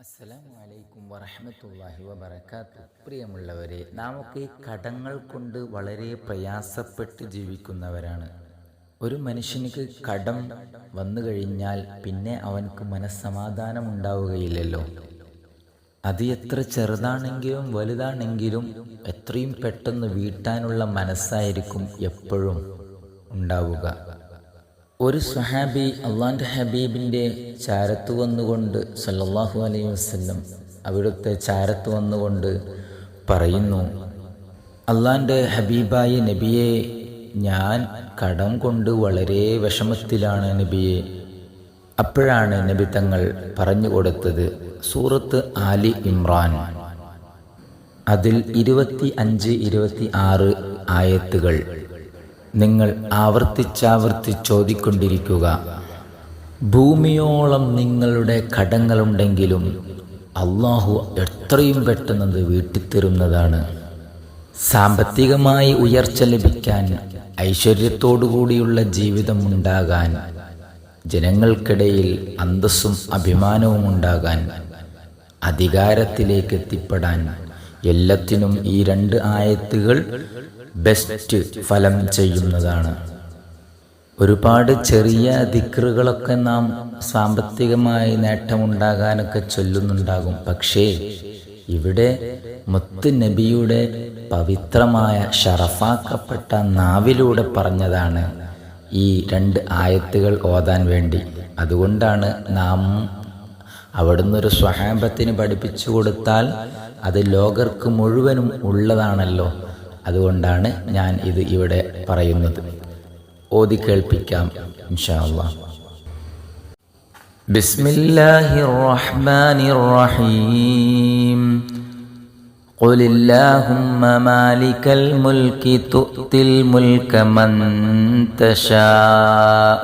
അസ്സലാമു അലൈക്കും വറഹ്മത്തുള്ളാഹി വബർക്കാത്തു പ്രിയമുള്ളവരെ നാമൊക്കെ കടങ്ങൾ കൊണ്ട് വളരെ പ്രയാസപ്പെട്ട് ജീവിക്കുന്നവരാണ്. ഒരു മനുഷ്യനിക്ക് കടം വന്നു കഴിഞ്ഞാൽ പിന്നെ അവനക്ക് മനസ്സമാധാനം ഉണ്ടാവുകയില്ലല്ലോ അത് എത്ര ചെറുതാണെങ്കിലും വലുതാണെങ്കിലും എത്രയും പെട്ടെന്ന് വീട്ടാനുള്ള മനസ്സായിരിക്കും എപ്പോഴും ഉണ്ടാവുക. ഒരു സ്വഹാബി അള്ളാന്റെ ഹബീബിന്റെ ചാരത്ത് വന്നുകൊണ്ട് സല്ലല്ലാഹു അലൈഹി വസല്ലം അവിടുത്തെ ചാരത്ത് വന്നുകൊണ്ട് പറയുന്നു അള്ളാന്റെ ഹബീബായ നബിയെ ഞാൻ കടം കൊണ്ട് വളരെ വിഷമത്തിലാണ് നബിയെ. അപ്പോഴാണ് നബി തങ്ങൾ പറഞ്ഞു കൊടുത്തത് സൂറത്ത് ആലി ഇമ്രാൻ. അതിൽ ഇരുപത്തി അഞ്ച് ഇരുപത്തി ആറ് ആയത്തുകൾ നിങ്ങൾ ആവർത്തിച്ചാവർത്തി ചോദിക്കൊണ്ടിരിക്കുക ഭൂമിയോളം നിങ്ങളുടെ കടങ്ങളുണ്ടെങ്കിലും അള്ളാഹു എത്രയും പെട്ടെന്നത് വീട്ടിത്തരുന്നതാണ്. സാമ്പത്തികമായി ഉയർച്ച ലഭിക്കാൻ ഐശ്വര്യത്തോടുകൂടിയുള്ള ജീവിതം ഉണ്ടാകാൻ ജനങ്ങൾക്കിടയിൽ അന്തസ്സും അഭിമാനവും ഉണ്ടാകാൻ അധികാരത്തിലേക്ക് എത്തിപ്പെടാൻ എല്ലാത്തിനും ഈ രണ്ട് ആയത്തുകൾ ബെസ്റ്റ് ഫലം ചെയ്യുന്നതാണ്. ഒരുപാട് ചെറിയ ദിക്റുകളൊക്കെ നാം സാമ്പത്തികമായി നേട്ടമുണ്ടാകാനൊക്കെ ചൊല്ലുന്നുണ്ടാകും. പക്ഷേ ഇവിടെ മുത്ത് നബിയുടെ പവിത്രമായ ഷറഫാക്കപ്പെട്ട നാവിലൂടെ പറഞ്ഞതാണ് ഈ രണ്ട് ആയത്തുകൾ ഓതാൻ വേണ്ടി. അതുകൊണ്ടാണ് നാം അവിടുന്ന് ഒരു സ്വഹാബത്തിന് പഠിപ്പിച്ചു കൊടുത്താൽ അത് ലോകർക്ക് മുഴുവനും ഉള്ളതാണല്ലോ അതുകൊണ്ടാണ് ഞാൻ ഇത് ഇവിടെ പറയുന്നത് ഓതി കേൾപ്പിക്കാം ഇൻഷാ അള്ളാഹ് بسم الله الرحمن الرحيم قل اللهم مالك الملك تؤتي الملك من تشاء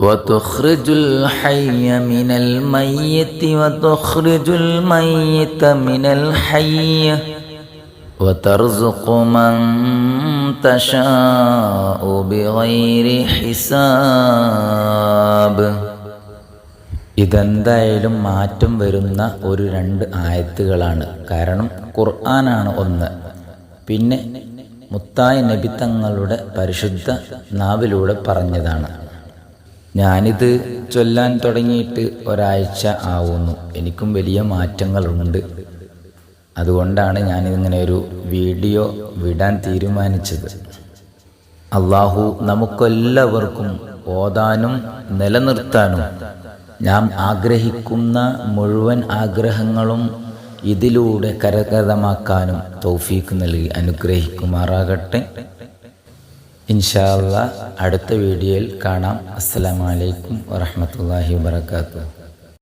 وتخرج الحي من الميت وتخرج الميت من الحي وترزق من تشاء بغير حساب ഇതെന്തായാലും മാറ്റം വരുന്ന ഒരു രണ്ട് ആയത്തുകളാണ് കാരണം ഖുർആനാണ് ഒന്ന് പിന്നെ മുത്തായ നബിത്തങ്ങളുടെ പരിശുദ്ധ നാവിലൂടെ പറഞ്ഞതാണ് ഞാനിത് ചൊല്ലാൻ തുടങ്ങിയിട്ട് ഒരാഴ്ച ആവുന്നു. എനിക്കും വലിയ മാറ്റങ്ങളുണ്ട്. അതുകൊണ്ടാണ് ഞാനിങ്ങനെ ഒരു വീഡിയോ വിടാൻ തീരുമാനിച്ചത്. അള്ളാഹു നമുക്കെല്ലാവർക്കും ഓതാനും നിലനിർത്താനും നാം ആഗ്രഹിക്കുന്ന മുഴുവൻ ആഗ്രഹങ്ങളും ഇതിലൂടെ കരകതമാക്കാനും തൗഫീക്ക് നൽകി അനുഗ്രഹിക്കുമാറാകട്ടെ. ഇൻഷാല്ല അടുത്ത വീഡിയോയിൽ കാണാം. അസ്സലാമലൈക്കും വറഹമത്തല്ലാഹി വാത്തു